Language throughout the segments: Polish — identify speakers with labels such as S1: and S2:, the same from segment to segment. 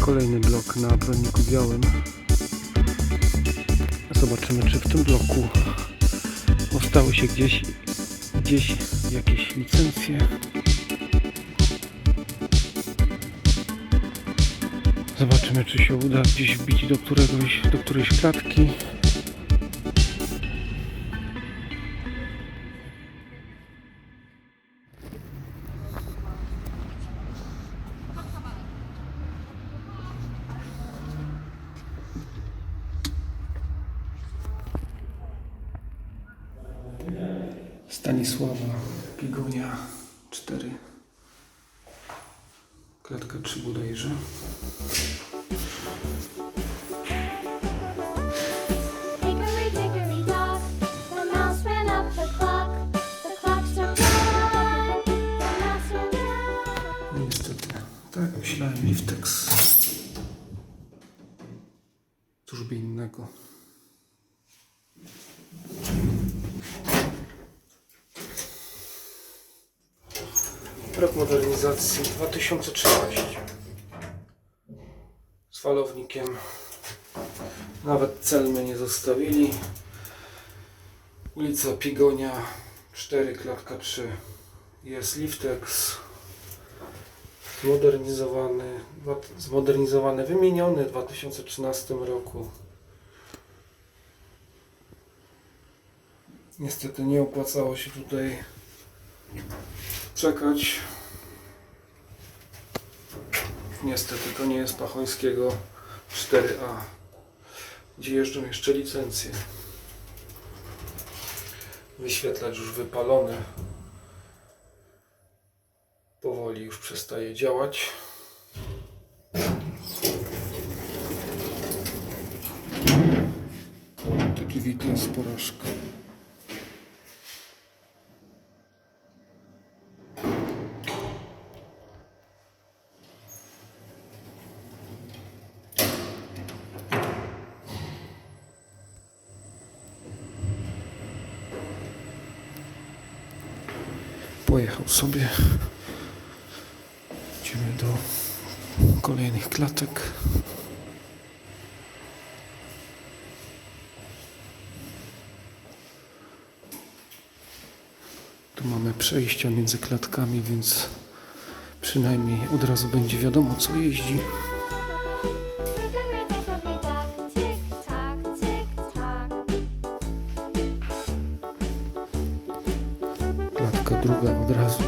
S1: Kolejny blok na Broniku Białym. Zobaczymy, czy w tym bloku ostały się gdzieś, gdzieś jakieś licencje. Zobaczymy, czy się uda gdzieś wbić do, któregoś, do którejś klatki. Stanisława Pigonia 4 Klatka 3 bodajże. Niestety, tak myślałem, Liftex Cóż by innego Rok modernizacji 2013 Z falownikiem. Nawet celmy nie zostawili. Ulica Pigonia 4, klatka 3 Jest Liftex. Zmodernizowany, dwa- zmodernizowany, wymieniony w 2013 roku. Niestety nie opłacało się tutaj czekać. Niestety to nie jest Pachońskiego 4A, gdzie jeżdżą jeszcze licencje. Wyświetlacz już wypalony powoli już przestaje działać. Taki witam z porażka. Pojechał sobie. Idziemy do kolejnych klatek. Tu mamy przejścia między klatkami, więc przynajmniej od razu będzie wiadomo co jeździ. Druga od razu.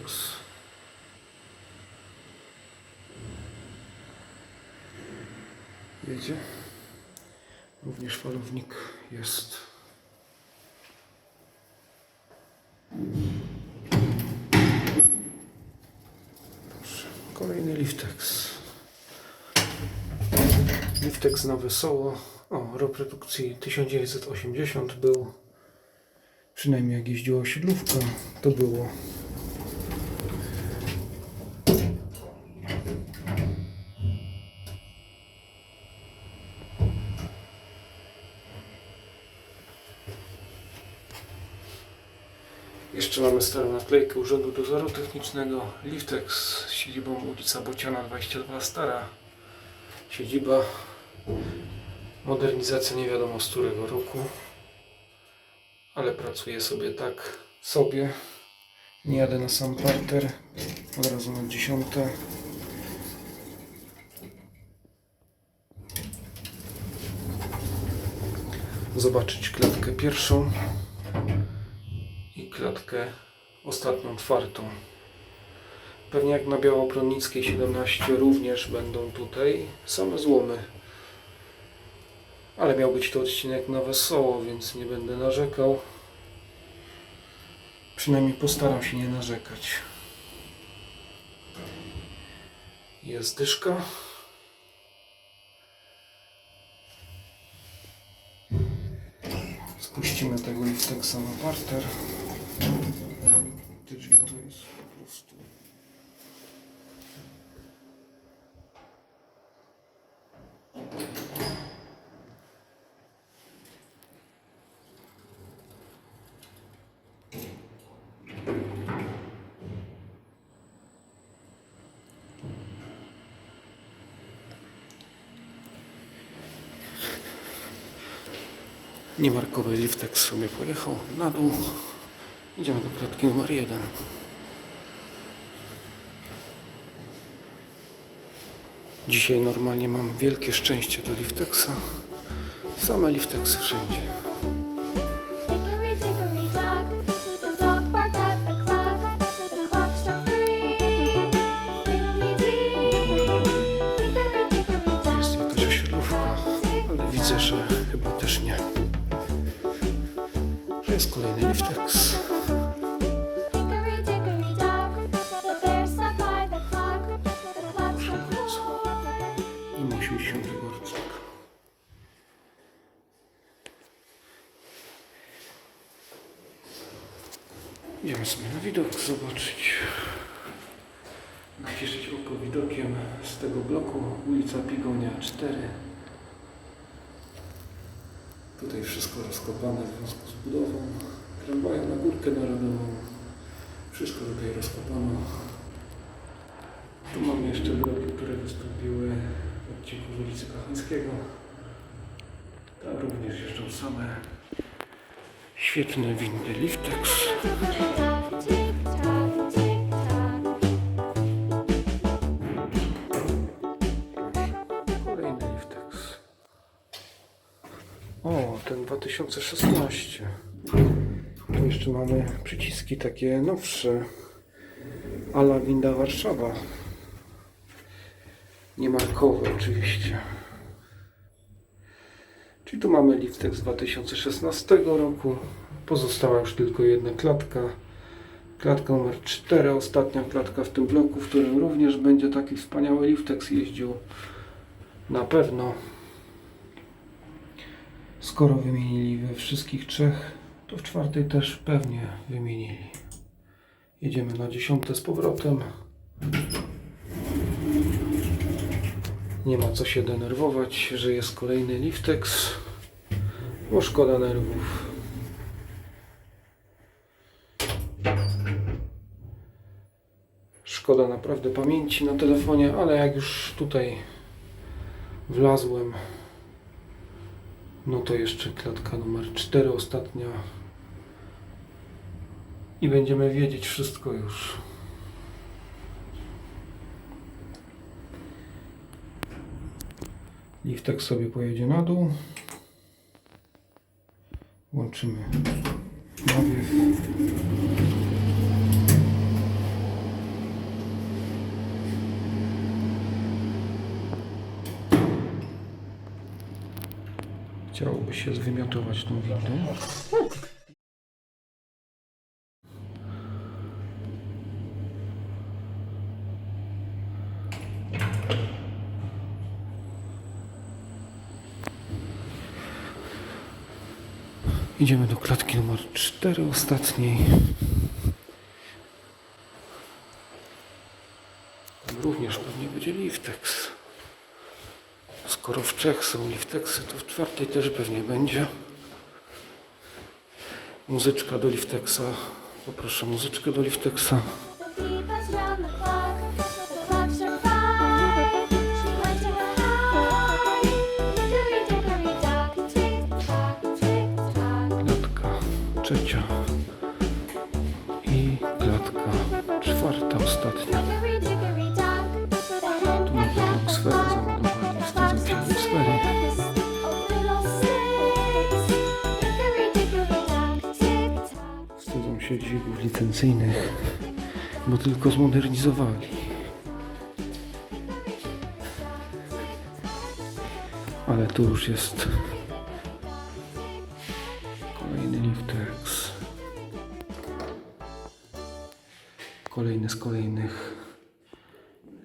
S1: 6. Jedzie. Również falownik jest. Dobrze. Kolejny liftex. Liftex na wesoło. O, rok produkcji 1980 był. Przynajmniej jak jeździła osiedlówka, to było Jeszcze mamy starą naklejkę Urzędu Dozoru Technicznego. Liftex z siedzibą ulica Bociana 22 Stara siedziba. Modernizacja nie wiadomo z którego roku ale pracuje sobie tak sobie. Nie jadę na sam parter od razu na dziesiąte. Zobaczyć klatkę pierwszą i klatkę ostatnią, czwartą. Pewnie jak na Białobronnickiej 17 również będą tutaj same złomy. Ale miał być to odcinek na wesoło, więc nie będę narzekał. Przynajmniej postaram się nie narzekać. Jest dyszka. Spuścimy tego lifteksa na parter. Drzwi to jest po prostu... Niemarkowy liftek sobie pojechał na dół. Idziemy do klatki numer jeden. Dzisiaj normalnie mam wielkie szczęście do lifteksa. Same lifteksy wszędzie. 80 gorczak. Idziemy sobie na widok zobaczyć. Nacieszyć oko widokiem z tego bloku ulica Pigonia 4. Tutaj wszystko rozkopane w związku z budową. Tramwajem na górkę narodową. Wszystko tutaj rozkopano. Tu mamy jeszcze bloki, które wystąpiły odcinku ulicy Kochańskiego. Tam również jeżdżą same świetne windy Liftex. Kolejny Liftex. O, ten 2016. Tu jeszcze mamy przyciski takie nowsze. Ala winda Warszawa. Niemarkowe oczywiście. Czyli tu mamy Liftex z 2016 roku. Pozostała już tylko jedna klatka. Klatka numer 4, ostatnia klatka w tym bloku, w którym również będzie taki wspaniały Liftex jeździł. Na pewno. Skoro wymienili we wszystkich trzech, to w czwartej też pewnie wymienili. Jedziemy na dziesiąte z powrotem. Nie ma co się denerwować, że jest kolejny Liftex, bo szkoda nerwów. Szkoda naprawdę pamięci na telefonie, ale jak już tutaj wlazłem, no to jeszcze klatka numer 4, ostatnia. I będziemy wiedzieć wszystko już. Liftek sobie pojedzie na dół. Łączymy nawiew. Chciałoby się zwymiotować tą windą. Idziemy do klatki numer 4, ostatniej. Tam również pewnie będzie liftex. Skoro w trzech są lifteksy, to w czwartej też pewnie będzie. Muzyczka do liftexa. Poproszę muzyczkę do liftexa. Sfery.
S2: six. Oh, little six. Hickory dickory dock. Tick tock.
S1: Wstydzą się dźwigów licencyjnych, bo tylko zmodernizowali. Ale tu już jest kolejny z kolejnych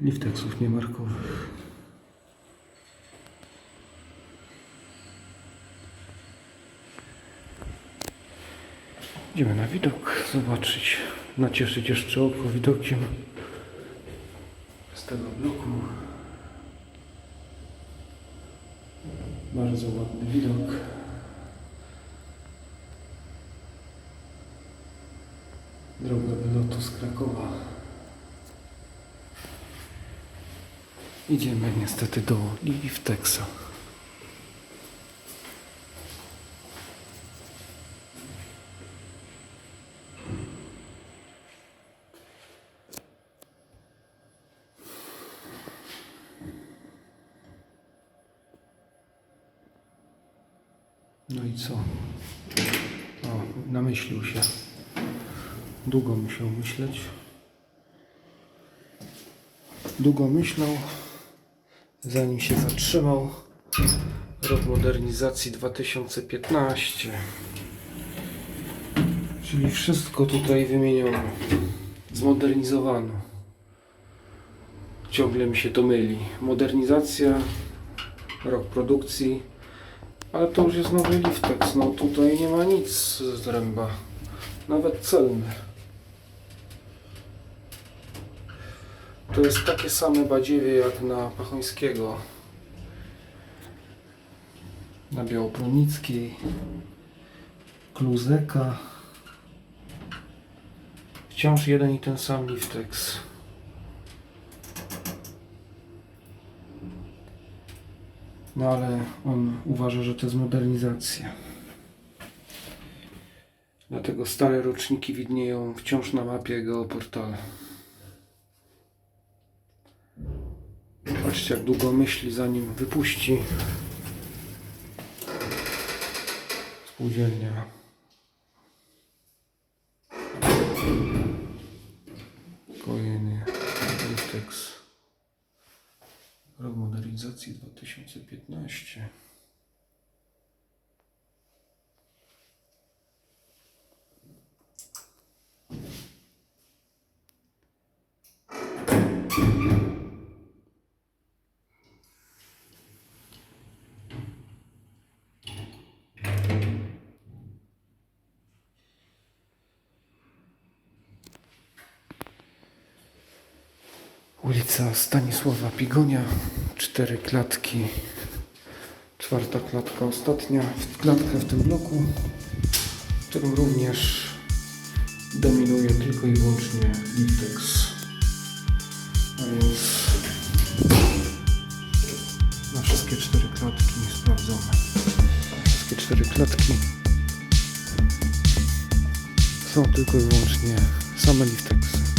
S1: liftexów niemarkowych. Idziemy na widok, zobaczyć, nacieszyć jeszcze oko widokiem z tego bloku. Bardzo ładny widok. Droga wylotu z Krakowa. Idziemy niestety do Liftexa. No i co? O, namyślił się. Długo musiał myśleć. Długo myślał, zanim się zatrzymał. Rok modernizacji 2015. Czyli wszystko tutaj wymieniono. Zmodernizowano. Ciągle mi się to myli. Modernizacja, rok produkcji, ale to już jest nowy Liftex. No tutaj nie ma nic z ręba. Nawet celny. To jest takie same badziewie jak na Pachońskiego. Na Białopolnickiej. Kluzeka. Wciąż jeden i ten sam Liftex. No ale on uważa, że to jest modernizacja. Dlatego stare roczniki widnieją wciąż na mapie geoportale. Patrzcie jak długo myśli zanim wypuści spółdzielnia. Kolejny Liftex. Rok modernizacji 2015. Ulica Stanisława Pigonia, cztery klatki, czwarta klatka ostatnia, klatkę w tym bloku, w którym również dominuje tylko i wyłącznie Liftex. A więc na wszystkie cztery klatki sprawdzone. Wszystkie cztery klatki są tylko i wyłącznie same Liftexy.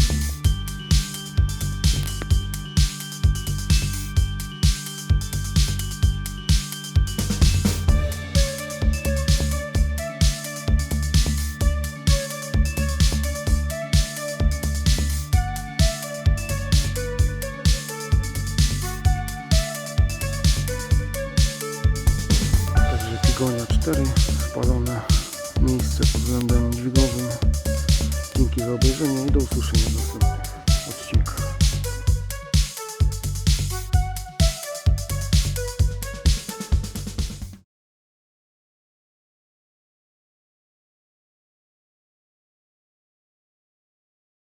S1: Także Pigonia 4 spalone